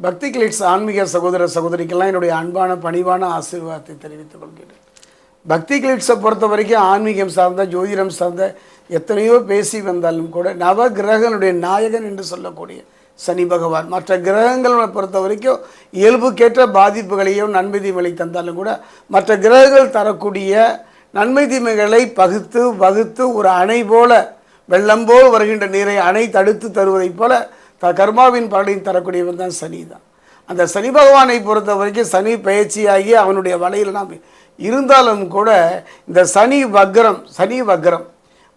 பக்தி கிளிட்ஸ் ஆன்மீக சகோதர சகோதரிக்கெல்லாம் என்னுடைய அன்பான பணிவான ஆசீர்வாதத்தை தெரிவித்துக் கொள்கிறேன். பக்தி கிளிட்ஸை பொறுத்த வரைக்கும் ஆன்மீகம் சார்ந்த ஜோதிடம் சார்ந்த எத்தனையோ பேசி வந்தாலும் கூட நவ கிரகனுடைய நாயகன் என்று சொல்லக்கூடிய சனி பகவான். மற்ற கிரகங்களை பொறுத்த வரைக்கும் இயல்புக்கேற்ற பாதிப்புகளையும் நன்மை தீமைகளை தந்தாலும் கூட மற்ற கிரகங்கள் தரக்கூடிய நன்மை தீமைகளை பகுத்து வகுத்து ஒரு அணை போல வெள்ளம் போல் வருகின்ற நீரை அணை தடுத்து தருவதைப் போல கர்மாவின் பலனையும் தரக்கூடியவன் தான் சனி தான். அந்த சனி பகவானை பொறுத்த வரைக்கும் சனி பயிற்சியாகி அவனுடைய வலையில் நாம் இருந்தாலும் கூட இந்த சனி வக்ரம் சனி வக்ரம்.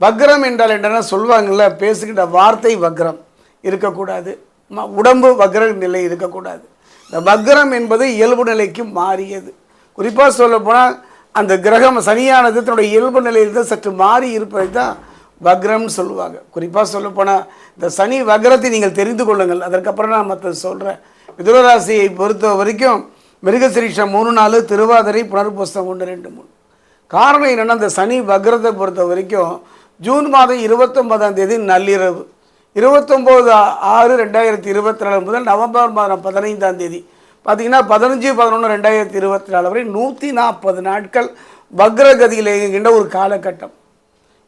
வக்ரம் என்றால் என்னென்னா சொல்லுவாங்கள்ல பேசுகின்ற வார்த்தை வக்ரம். இருக்கக்கூடாது. ம- உடம்பு வக்ர நிலை இருக்கக்கூடாது. இந்த வக்ரம் என்பது இயல்பு நிலைக்கு மாறியது. குறிப்பாக சொல்லப்போனால் அந்த கிரகம் சனியானது தன்னுடைய இயல்பு நிலையில் தான் சற்று மாறி இருப்பதை தான் வக்ரம்னு சொல்லுவாங்க. குறிப்பாக சொல்லப்போனால் இந்த சனி வக்ரத்தை நீங்கள் தெரிந்து கொள்ளுங்கள். அதற்கப்புறம் நான் மற்ற சொல்கிறேன் மிதுனராசியை பொறுத்த வரைக்கும் மிருகசிரீஷம் மூணு நாலு திருவாதிரை புனர்புஸ்தம் ஒன்று ரெண்டு மூணு. காரணம் என்னென்னா இந்த சனி வக்ரத்தை பொறுத்த வரைக்கும் ஜூன் மாதம் இருபத்தொன்பதாம் தேதி நள்ளிரவு. இருபத்தொம்போது ஆறு ரெண்டாயிரத்தி இருபத்தி நாலு முதல் நவம்பர் மாதம் பதினைந்தாம் தேதி. பார்த்தீங்கன்னா பதினஞ்சு பதினொன்று ரெண்டாயிரத்தி இருபத்தி நாலு வரை நூற்றி நாற்பது நாட்கள் வக்ரகதியில் இயங்குகின்ற ஒரு காலகட்டம்.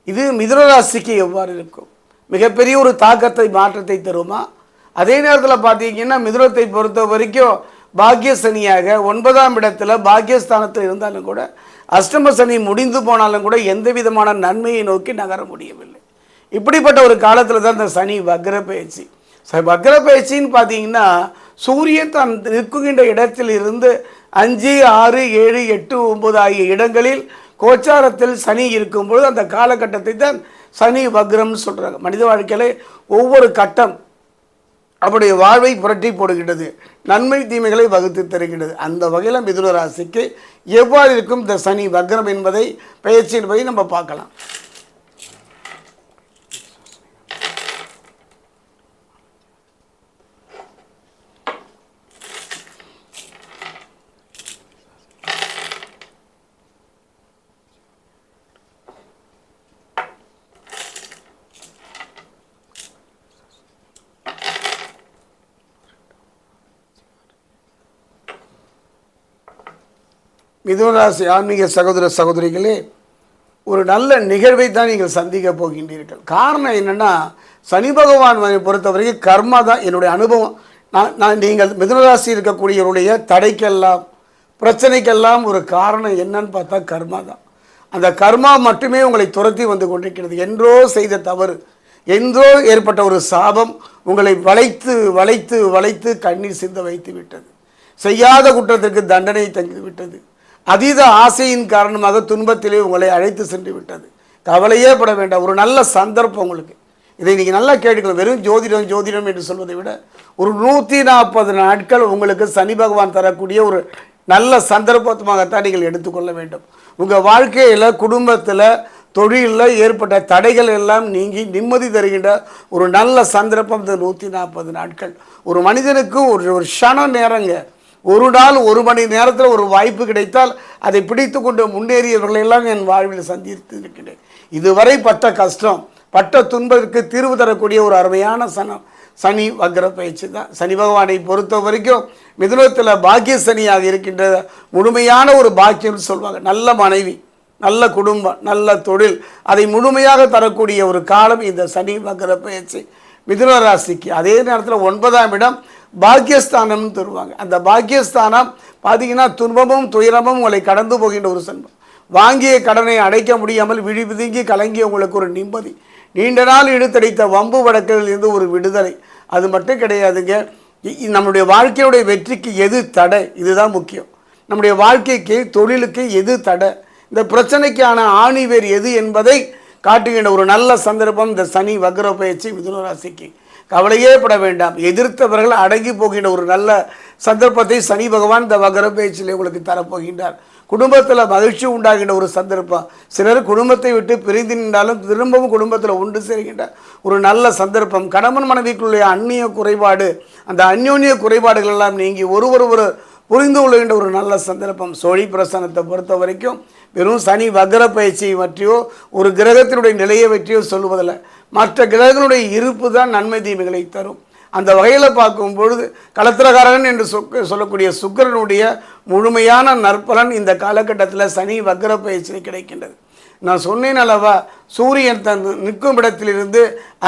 இது மிதுனராசிக்கு எவ்வாறு இருக்கும்? மிகப்பெரிய ஒரு தாக்கத்தை மாற்றத்தை தருமா? அதே நேரத்தில் பார்த்தீங்கன்னா மிதுனத்தை பொறுத்த வரைக்கும் பாக்கிய சனியாக ஒன்பதாம் இடத்துல பாக்கியஸ்தானத்தில் இருந்தாலும் கூட அஷ்டம சனி முடிந்து போனாலும் கூட எந்த விதமான நன்மையை நோக்கி நகர முடியவில்லை. இப்படிப்பட்ட ஒரு காலத்தில் தான் இந்த சனி வக்ர பயிற்சி வக்ர பயிற்சின்னு பார்த்தீங்கன்னா சூரியன் தான் நிற்குகின்ற இடத்தில் இருந்து அஞ்சு ஆறு ஏழு எட்டு ஒம்பது ஆகிய இடங்களில் கோச்சாரத்தில் சனி இருக்கும் பொழுது அந்த காலகட்டத்தை தான் சனி வக்ரம்னு சொல்கிறாங்க மனித வாழ்க்கையில் ஒவ்வொரு கட்டம் அவருடைய வாழ்வை புரட்டி போடுகின்றது. நன்மை தீமைகளை வகுத்து தருகின்றது. அந்த வகையில் மிதுன ராசிக்கு எவ்வாறு இருக்கும் இந்த சனி வக்ரம் என்பதை பயிற்சியின்படி என்பதை நம்ம பார்க்கலாம். மிதுனராசி ஆன்மீக சகோதர சகோதரிகளே ஒரு நல்ல நிகழ்வை தான் நீங்கள் சந்திக்க போகின்றீர்கள். காரணம் என்னென்னா சனி பகவான் பொறுத்தவரைக்கும் கர்மா தான் என்னுடைய அனுபவம். நான் நான் நீங்கள் மிதுனராசி இருக்கக்கூடியவருடைய தடைக்கெல்லாம் பிரச்சனைக்கெல்லாம் ஒரு காரணம் என்னன்னு பார்த்தா கர்மா தான். அந்த கர்மா மட்டுமே உங்களை துரத்தி வந்து கொண்டிருக்கிறது. என்றோ செய்த தவறு என்றோ ஏற்பட்ட ஒரு சாபம் உங்களை வளைத்து வளைத்து வளைத்து கண்ணீர் சிந்த வைத்து விட்டது. செய்யாத குற்றத்திற்கு தண்டனை தங்கி விட்டது அதீத ஆசையின் காரணமாக துன்பத்திலே உங்களை அழைத்து சென்று விட்டது. கவலையே பட வேண்டாம். ஒரு நல்ல சந்தர்ப்பம் உங்களுக்கு. இதை நீங்கள் நல்லா கேட்டுக்கலாம் வெறும் ஜோதிடம் ஜோதிடம் என்று சொல்வதை விட ஒரு நூற்றி நாற்பது நாட்கள் உங்களுக்கு சனி பகவான் தரக்கூடிய ஒரு நல்ல சந்தர்ப்பமாகத்தான் நீங்கள் எடுத்துக்கொள்ள வேண்டும். உங்கள் வாழ்க்கையில் குடும்பத்தில் தொழிலில் ஏற்பட்ட தடைகள் எல்லாம் நீங்கி நிம்மதி தருகின்ற ஒரு நல்ல சந்தர்ப்பம் இந்த நூற்றி நாற்பது நாட்கள். ஒரு மனிதனுக்கு ஒரு ஒரு க்ஷண நேரங்க. ஒரு நாள் ஒரு மணி நேரத்தில் ஒரு வாய்ப்பு கிடைத்தால் அதை பிடித்து கொண்டு முன்னேறியவர்களெல்லாம் என் வாழ்வில் சந்தித்து இருக்கின்றேன் இதுவரை பட்ட கஷ்டம் பட்ட துன்பத்திற்கு தீர்வு தரக்கூடிய ஒரு அருமையான சனம் சனி வக்ர பயிற்சி தான். சனி பகவானை பொறுத்த வரைக்கும் மிதுனத்தில் பாக்கிய சனியாக இருக்கின்ற முழுமையான ஒரு பாக்கியம்னு சொல்லுவாங்க. நல்ல மனைவி நல்ல குடும்பம் நல்ல தொழில் அதை முழுமையாக தரக்கூடிய ஒரு காலம் இந்த சனி வக்ர பயிற்சி மிதுன ராசிக்கு. அதே நேரத்தில் ஒன்பதாம் இடம் பாக்கியஸ்தானம்னு தருவாங்க. அந்த பாக்கியஸ்தானம் பார்த்தீங்கன்னா துன்பமும் துயரமும் உங்களை கடந்து போகின்ற ஒரு செல்வம். வாங்கிய கடனை அடைக்க முடியாமல் விழி விதுங்கி கலங்கிய உங்களுக்கு ஒரு நிம்மதி. நீண்ட நாள் இழுத்தடைத்த வம்பு வழக்குகளில் ஒரு விடுதலை. அது மட்டும் கிடையாதுங்க. நம்முடைய வாழ்க்கையுடைய வெற்றிக்கு எது தடை? இதுதான் முக்கியம். நம்முடைய வாழ்க்கைக்கு தொழிலுக்கு எது தடை? இந்த பிரச்சனைக்கான ஆணிவேர் எது என்பதை காட்டுகின்ற ஒரு நல்ல சந்தர்ப்பம் இந்த சனி வக்ர பயிற்சி மிதுன ராசிக்கு. கவலையே பட வேண்டாம். எதிர்த்தவர்கள் அடங்கி போகின்ற ஒரு நல்ல சந்தர்ப்பத்தை சனி பகவான் இந்த வகர பயிற்சியிலே உங்களுக்கு தரப்போகின்றார். குடும்பத்தில் மகிழ்ச்சி உண்டாகின்ற ஒரு சந்தர்ப்பம். சிலர் குடும்பத்தை விட்டு பிரிந்து நின்றாலும் திரும்பவும் குடும்பத்தில் ஒன்று சேர்கின்ற ஒரு நல்ல சந்தர்ப்பம். கணவன் மனைவிக்குள்ளே அந்நிய குறைபாடு அந்த அந்யோன்ய குறைபாடுகள் எல்லாம் நீங்கி ஒருவர் ஒரு புரிந்து கொள்கின்ற ஒரு நல்ல சந்தர்ப்பம். சோழி பிரசனத்தை பொறுத்த வரைக்கும் வெறும் சனி வக்ர பயிற்சியை பற்றியோ ஒரு கிரகத்தினுடைய நிலையை பற்றியோ சொல்லுவதில்லை. மற்ற கிரகங்களுடைய இருப்பு தான் நன்மை தீமைகளை தரும். அந்த வகையில் பார்க்கும் பொழுது கலத்திரகாரகன் என்று சொக்க சொல்லக்கூடிய சுக்கரனுடைய முழுமையான நற்பலன் இந்த காலகட்டத்தில் சனி வக்ர பயிற்சியில் கிடைக்கின்றது. நான் சொன்னேன் அல்லவா சூரியன் தன் நிற்கும் இடத்திலிருந்து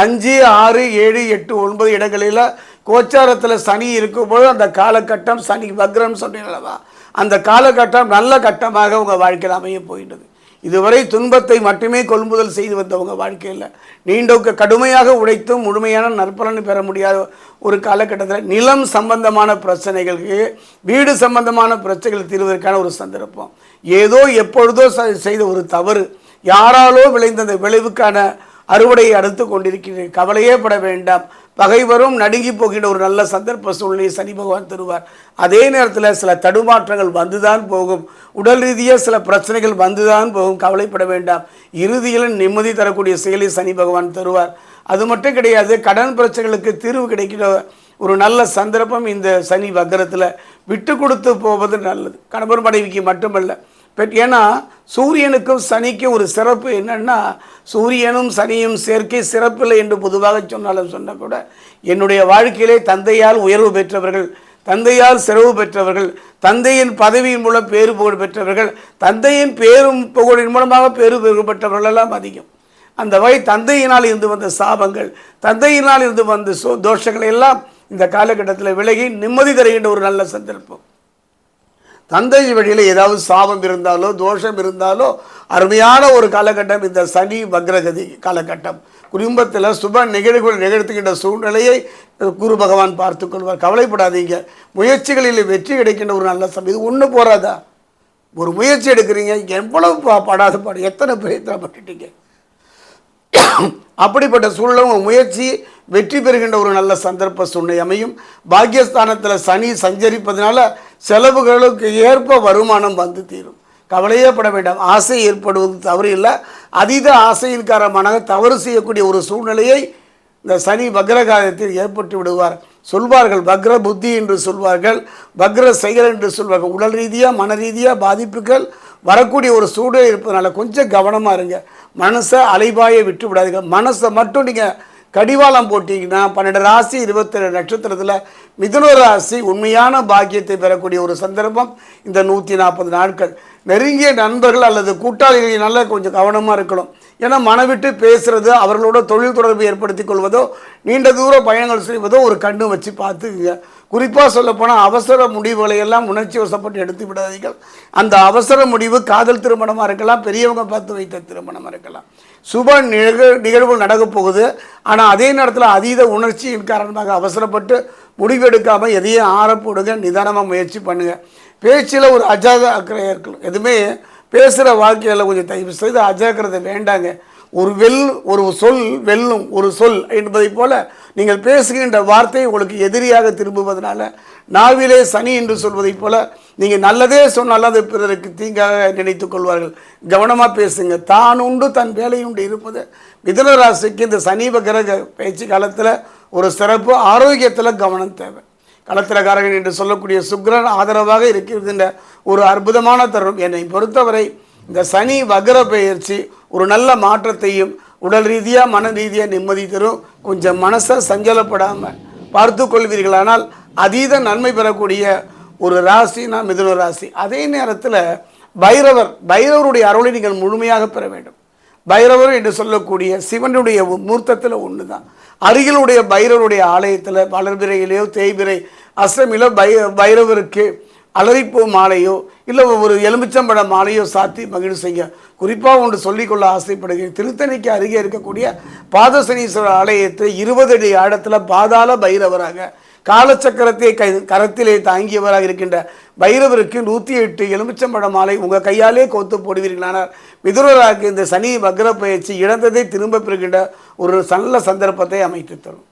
அஞ்சு ஆறு ஏழு எட்டு ஒன்பது இடங்களில் கோச்சாரத்தில் சனி இருக்கும்போது அந்த காலகட்டம் சனி வக்ரம் சொன்னேன் அல்லவா? அந்த காலகட்டம் நல்ல கட்டமாக உங்கள் வாழ்க்கையில் அமைய போயிட்டது இதுவரை துன்பத்தை மட்டுமே கொள்முதல் செய்து வந்தவங்க வாழ்க்கையில். நீண்ட கடுமையாக உழைத்தும் முழுமையான நற்பலன் பெற முடியாத ஒரு காலகட்டத்தில் நிலம் சம்பந்தமான பிரச்சனைகளுக்கு வீடு சம்பந்தமான பிரச்சனைகள் தீர்வதற்கான ஒரு சந்தர்ப்பம். ஏதோ எப்பொழுதோ செய்த ஒரு தவறு. யாராலோ விளைந்த அந்த விளைவுக்கான அறுவடையை அடுத்து கொண்டிருக்கிறேன் கவலையே பட வேண்டாம். பகைவரும் நடுங்கி போகின்ற ஒரு நல்ல சந்தர்ப்ப சூழ்நிலையை சனி பகவான் தருவார். அதே நேரத்தில் சில தடுமாற்றங்கள் வந்துதான் போகும். உடல் ரீதியாக சில பிரச்சனைகள் வந்துதான் போகும். கவலைப்பட வேண்டாம். இறுதியில் நிம்மதி தரக்கூடிய செயலை சனி பகவான் தருவார். அது மட்டும் கிடையாது கடன் பிரச்சனைகளுக்கு தீர்வு கிடைக்கிற ஒரு நல்ல சந்தர்ப்பம் இந்த சனி வக்கரத்தில் விட்டு கொடுத்து போவது நல்லது. கணவர் மனைவிக்கு மட்டுமல்ல பெட் ஏன்னா சூரியனுக்கும் சனிக்கும் ஒரு சிறப்பு என்னென்னா சூரியனும் சனியும் சேர்க்கை சிறப்பில்லை என்று பொதுவாக சொன்னாலும் சொன்ன கூட என்னுடைய வாழ்க்கையிலே தந்தையால் உயர்வு பெற்றவர்கள் தந்தையால் சிறவு பெற்றவர்கள் தந்தையின் பதவியின் மூலம் பேறு புகழ் பெற்றவர்கள் தந்தையின் பேரும் புகழின் மூலமாக பேரு புகழ் பெற்றவர்கள் எல்லாம் அதிகம். அந்த வகை தந்தையினால் இருந்து வந்த சாபங்கள் தந்தையினால் இருந்து வந்த சோ தோஷங்களை எல்லாம் இந்த காலகட்டத்தில் விலகி நிம்மதி தருகின்ற ஒரு நல்ல சந்தர்ப்பம். தந்தை வழியில் ஏதாவது சாபம் இருந்தாலோ தோஷம் இருந்தாலோ அருமையான ஒரு காலகட்டம் இந்த சனி வக்ரகதி காலகட்டம். குடும்பத்தில் சுப நிகழ்வுகள் நிகழ்த்துகின்ற சூழ்நிலையை குரு பகவான் பார்த்து கொள்வார். கவலைப்படாதீங்க. முயற்சிகளில் வெற்றி கிடைக்கின்ற ஒரு நல்ல சமயம். இது ஒன்று போறாதா? ஒரு முயற்சி எடுக்கிறீங்க எவ்வளவு பா- படாத பாடு எத்தனை பிரயத்தனப்பட்டுட்டீங்க? அப்படிப்பட்ட சூழலும் முயற்சி வெற்றி பெறுகின்ற ஒரு நல்ல சந்தர்ப்ப சூழ்நிலை அமையும். பாக்கியஸ்தானத்தில் சனி சஞ்சரிப்பதனால செலவுகளுக்கு ஏற்ப வருமானம் வந்து தீரும். கவலையே பட வேண்டாம். ஆசை ஏற்படுவது தவறு இல்லை. அதீத ஆசையின் காரணமாக தவறு செய்யக்கூடிய ஒரு சூழ்நிலையை இந்த சனி வக்ரகாலத்தில் ஏற்பட்டு விடுவார். சொல்வார்கள் வக்ர புத்தி என்று சொல்வார்கள் வக்ர செயல் என்று சொல்வார்கள். உடல் ரீதியாக மன ரீதியாக பாதிப்புகள் வரக்கூடிய ஒரு சூழல் இருப்பதனால கொஞ்சம் கவனமாக இருங்க. மனசை அலைபாய விட்டு விடாதீங்க. மனசை மட்டும் நீங்கள் கடிவாளம் போட்டிங்கன்னா பன்னெண்டு ராசி இருபத்தேழு நட்சத்திரத்தில் மிதுன ராசி உண்மையான பாக்கியத்தை பெறக்கூடிய ஒரு சந்தர்ப்பம் இந்த நூற்றி நாற்பது நாட்கள். நெருங்கிய நண்பர்கள் அல்லது கூட்டாளிகளினால கொஞ்சம் கவனமாக இருக்கணும். ஏன்னா மனவிட்டு பேசுகிறது அவர்களோட தொழில் தொடர்பு ஏற்படுத்தி கொள்வதோ நீண்ட தூர பயணங்கள் செய்வதோ ஒரு கண்ணு வச்சு பார்த்துக்குங்க. குறிப்பாக சொல்லப்போனால் அவசர முடிவுகளை எல்லாம் உணர்ச்சி வசப்பட்டு எடுத்து விடாதீர்கள். அந்த அவசர முடிவு காதல் திருமணமாக இருக்கலாம் பெரியவங்க பார்த்து வைத்த திருமணமாக இருக்கலாம். சுப நிகழ் நிகழ்வுகள் நடக்கப் போகுது. ஆனால் அதே நேரத்தில் அதீத உணர்ச்சியின் காரணமாக அவசரப்பட்டு முடிவெடுக்காமல் எதையும் ஆறப்போடுங்க நிதானமாக முயற்சி பண்ணுங்கள் பேச்சில் ஒரு அஜாத அக்கறை இருக்கணும் எதுவுமே பேசுகிற வாழ்க்கையில் கொஞ்சம் தயவு செய்து அஜாக்கிரதை வேண்டாங்க. ஒரு வெல் ஒரு சொல் வெல்லும் ஒரு சொல் என்பதைப் போல நீங்கள் பேசுகின்ற வார்த்தை உங்களுக்கு எதிரியாக திரும்புவதனால நாவிலே சனி என்று சொல்வதைப் போல நீங்கள் நல்லதே சொன்னால் அது பிறருக்கு தீங்காக நினைத்துக் கொள்வார்கள். கவனமாக பேசுங்க. தான் உண்டு தன் வேலையுண்டு இருப்பது. மிதுன ராசிக்கு இந்த சனி கிரக பயிற்சி காலத்தில் ஒரு சிறப்பு. ஆரோக்கியத்தில் கவனம் தேவை. களத்திரக்காரகன் என்று சொல்லக்கூடிய சுக்கிரன் ஆதரவாக இருக்கின்ற ஒரு அற்புதமான தருணம். என்னை பொறுத்தவரை இந்த சனி வக்ர பயிற்சி ஒரு நல்ல மாற்றத்தையும் உடல் ரீதியாக மன ரீதியாக நிம்மதி தரும். கொஞ்சம் மனசை சஞ்சலப்படாமல் பார்த்து கொள்வீர்களானால் அதீத நன்மை பெறக்கூடிய ஒரு ராசினா மிதுன ராசி. அதே நேரத்தில் பைரவர் பைரவருடைய அருளை நீங்கள் முழுமையாக பெற வேண்டும். பைரவர் என்று சொல்லக்கூடிய சிவனுடைய மூர்த்தத்தில் ஒன்று தான் அருகிலுடைய பைரவருடைய ஆலயத்தில் வளர்பிறையிலேயோ தேய்பிறை அஷ்டமியிலோ பை பைரவருக்கு அலரிப்பூ மாலையோ இல்லை ஒரு எலுமிச்சம்பழ மாலையோ சாத்தி மகிழ்வு செய்ய. குறிப்பாக ஒன்று சொல்லிக்கொள்ள ஆசைப்படுகிறேன். திருத்தணிக்கு அருகே இருக்கக்கூடிய பாதசனீஸ்வரர் ஆலயத்தை இருபது அடி ஆழத்தில் பாதாள பைரவராக காலச்சக்கரத்தை கை கரத்திலே தாங்கியவராக இருக்கின்ற பைரவருக்கு நூற்றி எட்டு எலுமிச்சம்பழ மாலை உங்கள் கையாலே கோத்து போடுவீர்களானார் மிதுரராக இந்த சனி வக்ர பயிற்சி இழந்ததை திரும்ப பெறுகின்ற ஒரு நல்ல சந்தர்ப்பத்தை அமைத்து தரும்.